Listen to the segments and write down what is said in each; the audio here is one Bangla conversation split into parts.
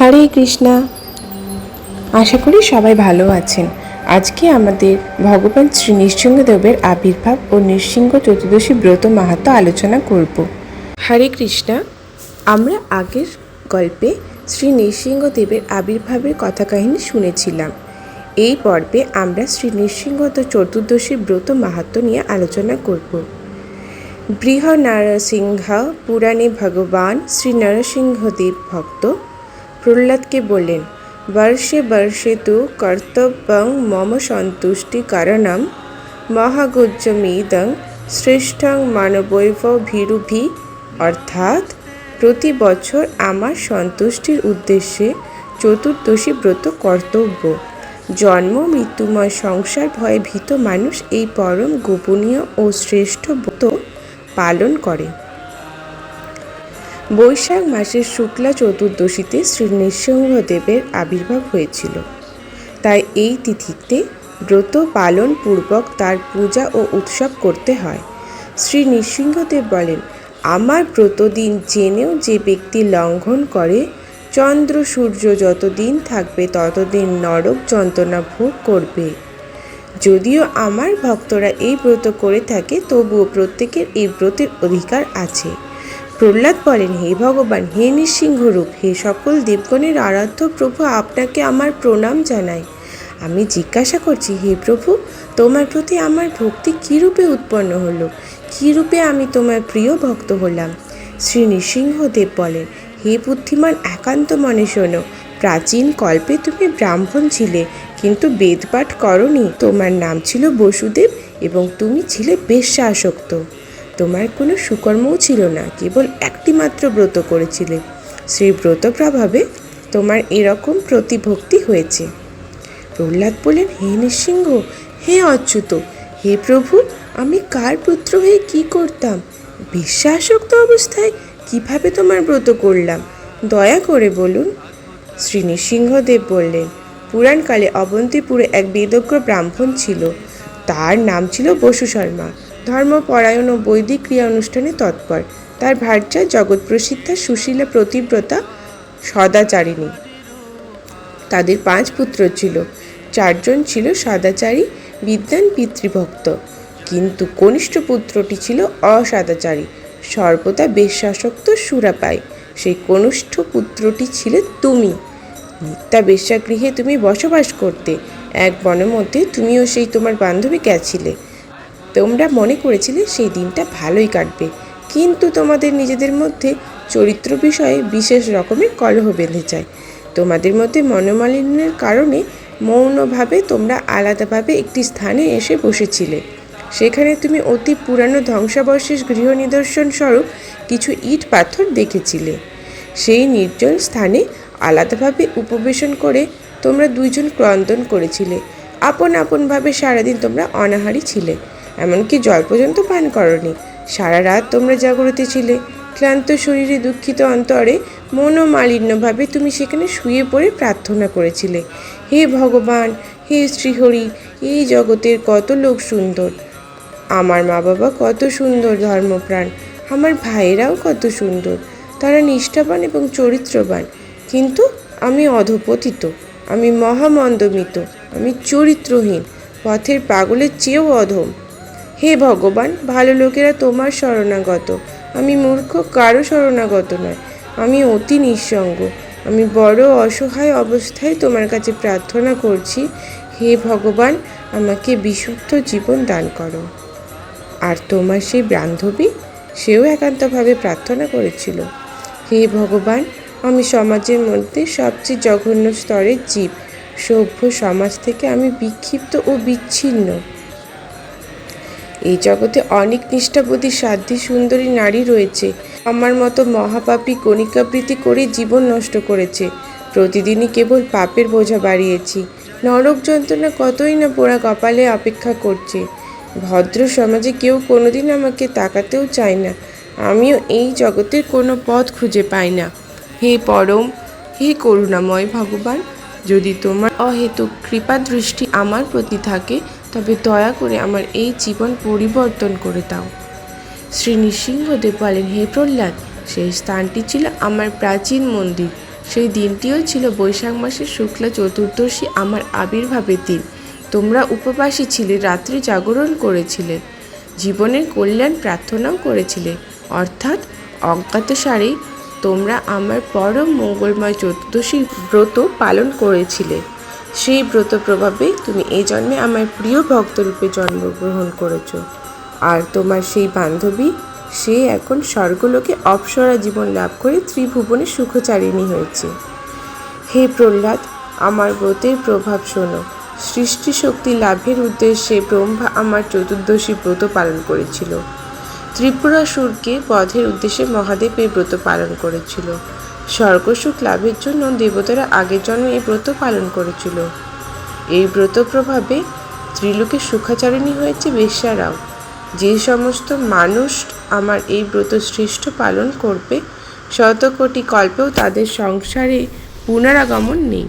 হরে কৃষ্ণা। আশা করি সবাই ভালো আছেন। আজকে আমাদের ভগবান শ্রী নৃসিংহদেবের আবির্ভাব ও নৃসিংহ চতুর্দশী ব্রত মাহাত্ম আলোচনা করব। হরে কৃষ্ণা, আমরা আগের গল্পে শ্রী নৃসিংহদেবের আবির্ভাবের কথা কাহিনী শুনেছিলাম। এই পর্বে আমরা শ্রী নৃসিংহ চতুর্দশী ব্রত মাহাত্ম নিয়ে আলোচনা করব। বৃহ নরসিংহ পুরাণে ভগবান শ্রী নরসিংহদেব ভক্ত প্রহ্লাদকে বললেন, বর্ষে বর্ষে তু কর্তব্যং মম সন্তুষ্টি কারণম মহাগুজ্জমিদং শ্রেষ্ঠং মানবৈভ ভীরুভি। অর্থাৎ প্রতি বছর আমার সন্তুষ্টির উদ্দেশ্যে চতুর্দশী ব্রত কর্তব্য। জন্ম মৃত্যুময় সংসার ভয়ে ভীত মানুষ এই পরম গোপনীয় ও শ্রেষ্ঠ ব্রত পালন করে। বৈশাখ মাসের শুক্লা চতুর্দশীতে শ্রী নৃসিংহদেবের আবির্ভাব হয়েছিল। তাই এই তিথিতে ব্রত পালন পূর্বক তার পূজা ও উৎসব করতে হয়। শ্রী নৃসিংহদেব বলেন, আমার ব্রতদিন জেনেও যে ব্যক্তি লঙ্ঘন করে, চন্দ্র সূর্য যতদিন থাকবে, ততদিন নরক যন্ত্রণা ভোগ করবে। যদিও আমার ভক্তরা এই ব্রত করে থাকে, তবুও প্রত্যেকের এই ব্রতের অধিকার আছে। প্রহ্লাদ বলেন, হে ভগবান, হে নৃসিংহরূপ হে সকল দেবগণের আরাধ্য প্রভু আপনাকে আমার প্রণাম জানাই। আমি জিজ্ঞাসা করছি, হে প্রভু, তোমার প্রতি আমার ভক্তি কী রূপে উৎপন্ন হলো? কী রূপে আমি তোমার প্রিয় ভক্ত হলাম? শ্রী নৃসিংহদেব বলেন, হে বুদ্ধিমান, একান্ত মনে শোনো, প্রাচীন কল্পে তুমি ব্রাহ্মণ ছিলে, কিন্তু বেদপাঠ করনি। তোমার নাম ছিল বসুদেব এবং তুমি ছিলে বেশ্যা আসক্ত তোমার কোনো সুকর্মও ছিল না, কেবল একটি মাত্র ব্রত করেছিলে। সেই ব্রত প্রভাবে তোমার এরকম প্রতিভক্তি হয়েছে। প্রহ্লাদ বললেন, হে নৃসিংহ, হে অচ্যুত, হে প্রভু, আমি কার পুত্র হয়ে কি করতাম? বিশ্বাসক্ত অবস্থায় কীভাবে তোমার ব্রত করলাম? দয়া করে বলুন। শ্রী নৃসিংহদেব বললেন, পুরাণকালে অবন্তিপুরে এক বেদজ্ঞ ব্রাহ্মণ ছিল। তার নাম ছিল বসু শর্মা। ধর্মপরায়ণ ও বৈদিক ক্রিয়া অনুষ্ঠানে তৎপর। তার ভার্যা জগৎপ্রসিদ্ধা সুশীলা প্রতিব্রতা সদাচারিণী। তাদের পাঁচ পুত্র ছিল। চারজন ছিল সদাচারী বিদ্যান পিতৃভক্ত। কিন্তু কনিষ্ঠ পুত্রটি ছিল অসদাচারী। সর্বদা বেশ্যাসক্ত সুরাপায় সেই কনিষ্ঠ পুত্রটি ছিলে তুমি। নিত্যা বেশ্যাগৃহে তুমি বসবাস করতে। এক বনের মধ্যে তুমিও সেই তোমার বান্ধবী গেছিলে। তোমরা মনে করেছিলে সেই দিনটা ভালোই কাটবে। কিন্তু তোমাদের নিজেদের মধ্যে চরিত্র বিষয়ে বিশেষ রকমের কলহ বেঁধে যায়। তোমাদের মধ্যে মনোমালিন্যের কারণে মৌনভাবে তোমরা আলাদাভাবে একটি স্থানে এসে বসেছিলে। সেখানে তুমি অতি পুরানো ধ্বংসাবশেষ গৃহ নিদর্শন স্বরূপ কিছু ইট পাথর দেখেছিলে। সেই নির্জন স্থানে আলাদাভাবে উপবেশন করে তোমরা দুইজন ক্রন্দন করেছিলে। আপন আপনভাবে সারাদিন তোমরা অনাহারি ছিলে। এমনকি জল পর্যন্ত পান করনি। সারা রাত তোমরা জাগরিত ছিলে। ক্লান্ত শরীরে দুঃখিত অন্তরে মনোমালিন্যভাবে তুমি সেখানে শুয়ে পড়ে প্রার্থনা করেছিলে। হে ভগবান, হে শ্রীহরি, এই জগতের কত লোক সুন্দর। আমার মা বাবা কত সুন্দর ধর্মপ্রাণ। আমার ভাইয়েরাও কত সুন্দর। তারা নিষ্ঠাবান এবং চরিত্রবান। কিন্তু আমি অধপতিত। আমি মহামন্দমিত। আমি চরিত্রহীন। পথের পাগলের চেয়েও অধম। হে ভগবান, ভালো লোকেরা তোমার শরণাগত। আমি মূর্খ, কারও শরণাগত নয়। আমি অতি নিঃসঙ্গ। আমি বড় অসহায় অবস্থায় তোমার কাছে প্রার্থনা করছি। হে ভগবান, আমাকে বিশুদ্ধ জীবন দান করো। আর তোমার সেই বান্ধবী, সেও একান্তভাবে প্রার্থনা করেছিল। হে ভগবান, আমি সমাজের মধ্যে সবচেয়ে জঘন্য স্তরের জীব। সভ্য সমাজ থেকে আমি বিক্ষিপ্ত ও বিচ্ছিন্ন। এই জগতে অনেক নিষ্ঠাবতী সাধ্যী, সুন্দরী নারী রয়েছে। আমার মতো মহাপাপী কণিকাবৃত্তি করে জীবন নষ্ট করেছে। প্রতিদিনই কেবল পাপের বোঝা বাড়িয়েছি। নরক যন্ত্রণা কতই না পোড়া কপালে অপেক্ষা করছে। ভদ্র সমাজে কেউ কোনোদিন আমাকে তাকাতেও চায় না। আমিও এই জগতের কোনো পথ খুঁজে পাই না। হে পরম, হে করুণাময় ভগবান যদি তোমার অহেতুক কৃপা দৃষ্টি আমার প্রতি থাকে, তবে দয়া করে আমার এই জীবন পরিবর্তন করে দাও। শ্রী নৃসিংহদেব বলেন হে প্রহ্লাদ, সেই স্থানটি ছিল আমার প্রাচীন মন্দির। সেই দিনটিও ছিল বৈশাখ মাসের শুক্লা চতুর্দশী আমার আবির্ভাবের দিন। তোমরা উপবাসী ছিলে, রাত্রি জাগরণ করেছিলে, জীবনের কল্যাণ প্রার্থনাও করেছিলে। অর্থাৎ অজ্ঞাতসারেই তোমরা আমার পরম মঙ্গলময় চতুর্দশী ব্রত পালন করেছিলে। সেই ব্রত প্রভাবে তুমি এই জন্মে আমার প্রিয় ভক্তরূপে জন্মগ্রহণ করেছ। আর তোমার সেই বান্ধবী, সে এখন স্বর্গলোকে অপসরা জীবন লাভ করে ত্রিভুবনে সুখচারিণী হয়েছে। হে প্রহ্লাদ, আমার ব্রতের প্রভাব শোনো। সৃষ্টি শক্তি লাভের উদ্দেশ্যে ব্রহ্মা আমার চতুর্দশী ব্রত পালন করেছিল। ত্রিপুরাসুরকে বধের উদ্দেশ্যে মহাদেব এই ব্রত পালন করেছিল। স্বর্গসুখ লাভের জন্য দেবতারা আগের জন্মে এই ব্রত পালন করেছিল। এই ব্রত প্রভাবে ত্রিলোকে সুখাচারিণী হয়েছে বেশ্যারাও। যে সমস্ত মানুষ আমার এই ব্রত শ্রেষ্ঠ পালন করবে, শতকোটি কল্পেও তাদের সংসারে পুনরাগমন নেই।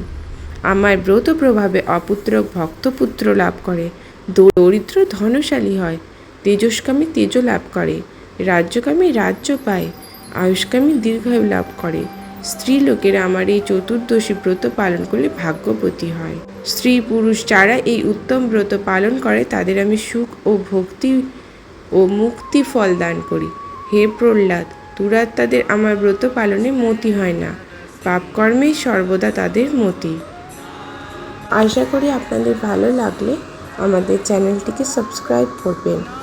আমার ব্রত প্রভাবে অপুত্রক ভক্তপুত্র লাভ করে, দরিদ্র ধনশালী হয়। তেজস্কামী তেজ লাভ করে রাজ্যকামী রাজ্য পায় আয়ুষ্কামী দীর্ঘায়ু লাভ করে। স্ত্রী লোকেরা আমার এই চতুর্দশী ব্রত পালন করলে ভাগ্যবতী হয়। স্ত্রী পুরুষ যারা এই উত্তম ব্রত পালন করে, তাদের আমি সুখ ও ভক্তি ও মুক্তি ফল দান করি। হে প্রহ্লাদ দুরাত্মাদের আমার ব্রত পালনে মতি হয় না। পাপকর্মেই সর্বদা তাদের মতি। আশা করি আপনাদের ভালো লাগলে আমাদের চ্যানেলটিকে সাবস্ক্রাইব করবেন।